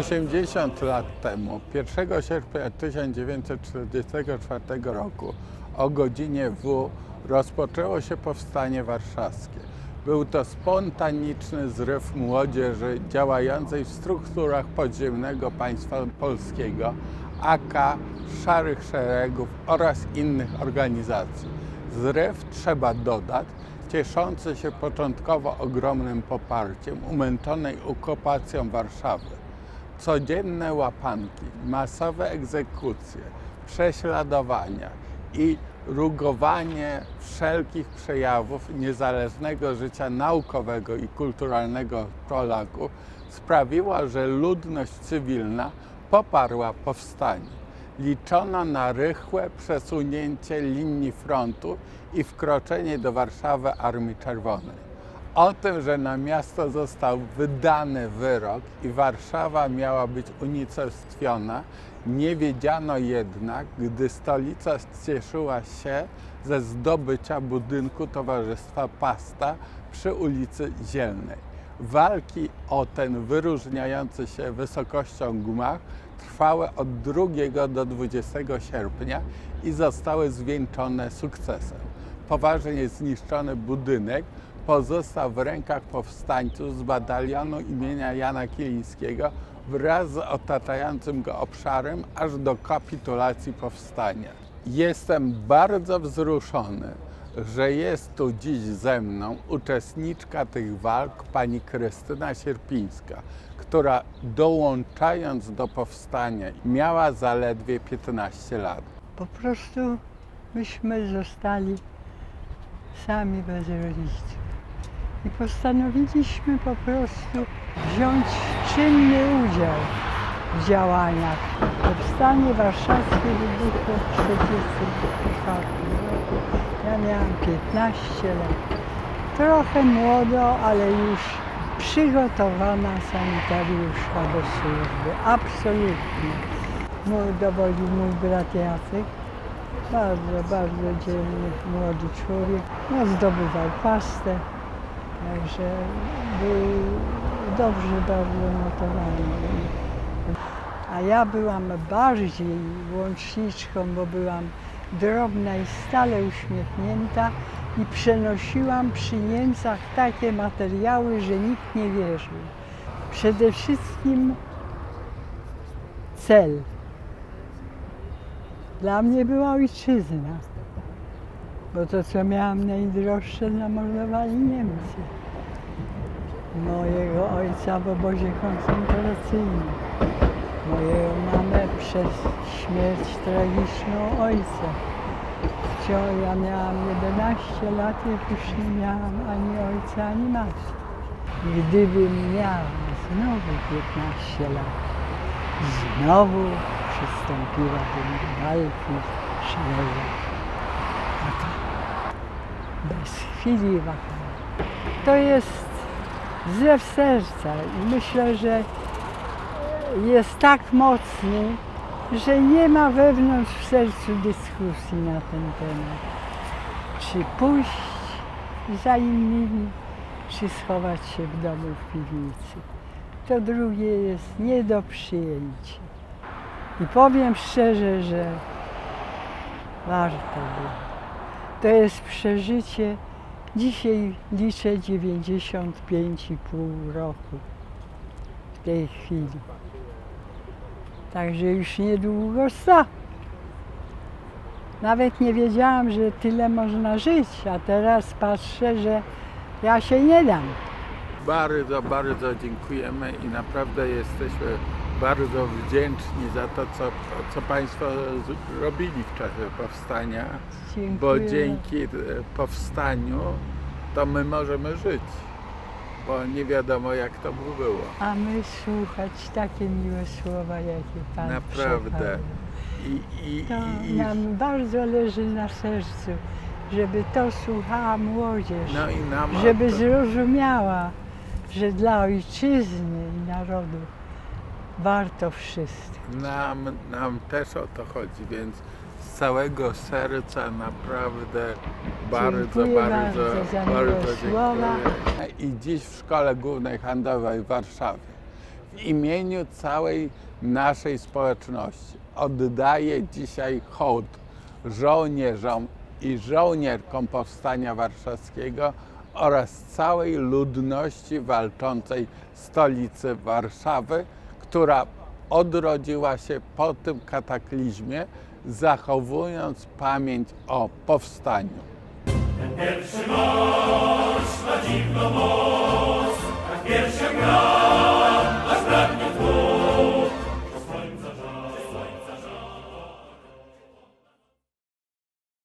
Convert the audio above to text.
80 lat temu, 1 sierpnia 1944 roku o godzinie W rozpoczęło się powstanie warszawskie. Był to spontaniczny zryw młodzieży działającej w strukturach podziemnego państwa polskiego, AK, Szarych Szeregów oraz innych organizacji. Zryw, trzeba dodać, cieszący się początkowo ogromnym poparciem, umęczonej okupacją Warszawy. Codzienne łapanki, masowe egzekucje, prześladowania i rugowanie wszelkich przejawów niezależnego życia naukowego i kulturalnego Polaków sprawiła, że ludność cywilna poparła powstanie. Liczono na rychłe przesunięcie linii frontu i wkroczenie do Warszawy Armii Czerwonej. O tym, że na miasto został wydany wyrok i Warszawa miała być unicestwiona, nie wiedziano jednak, gdy stolica cieszyła się ze zdobycia budynku Towarzystwa Pasta przy ulicy Zielnej. Walki o ten wyróżniający się wysokością gmach trwały od 2 do 20 sierpnia i zostały zwieńczone sukcesem. Poważnie zniszczony budynek pozostał w rękach powstańców z batalionu imienia Jana Kilińskiego wraz z otaczającym go obszarem aż do kapitulacji powstania. Jestem bardzo wzruszony, że jest tu dziś ze mną uczestniczka tych walk, pani Krystyna Sierpińska, która dołączając do powstania miała zaledwie 15 lat. Po prostu myśmy zostali sami bez rodziców. I postanowiliśmy po prostu wziąć czynny udział w działaniach. Powstanie warszawskie wybuchło w 1944 roku. Ja miałam 15 lat. Trochę młodo, ale już przygotowana sanitariuszka do służby. Absolutnie. Mój dowodził mój brat Jacek. Bardzo, bardzo dzielny młody człowiek. No, zdobywał pastę. Także był dobrze, bardzo notowany. A ja byłam bardziej łączniczką, bo byłam drobna i stale uśmiechnięta i przenosiłam przy Niemcach takie materiały, że nikt nie wierzył. Przede wszystkim cel. Dla mnie była ojczyzna, bo to, co miałam najdroższe, zamordowali Niemcy. Mojego ojca w obozie koncentracyjnym, moją mamę przez śmierć tragiczną ojca. Wciąż ja miałam 11 lat, jak już nie miałam ani ojca, ani matki. Gdybym miała znowu 15 lat, znowu przystąpiłabym do walki szeregów. Bez chwili wahania. To jest zlew serca i myślę, że jest tak mocny, że nie ma wewnątrz w sercu dyskusji na ten temat. Czy pójść za innymi, czy schować się w domu w piwnicy. To drugie jest nie do przyjęcia. I powiem szczerze, że warto było. To jest przeżycie. Dzisiaj liczę 95,5 roku w tej chwili. Także już niedługo sta. Nawet nie wiedziałam, że tyle można żyć, a teraz patrzę, że ja się nie dam. Bardzo, bardzo dziękujemy i naprawdę jesteśmy bardzo wdzięczni za to, co, co Państwo robili w czasie powstania, Dziękuję. bo dzięki e, powstaniu to my możemy żyć, bo nie wiadomo jak to by było. A my słuchać takie miłe słowa, jakie Pan Naprawdę. I, i, To i, nam bardzo leży na sercu, żeby to słuchała młodzież, no i nam o żeby zrozumiała, że dla ojczyzny i narodu warto wszystkim. Nam, nam też o to chodzi, więc z całego serca naprawdę bardzo, bardzo, bardzo, za bardzo dziękuję. I dziś w Szkole Głównej Handlowej w Warszawie w imieniu całej naszej społeczności oddaję dzisiaj hołd żołnierzom i żołnierkom Powstania Warszawskiego oraz całej ludności walczącej stolicy Warszawy która odrodziła się po tym kataklizmie, zachowując pamięć o powstaniu. Ten pierwszy marsz na dziwną moc.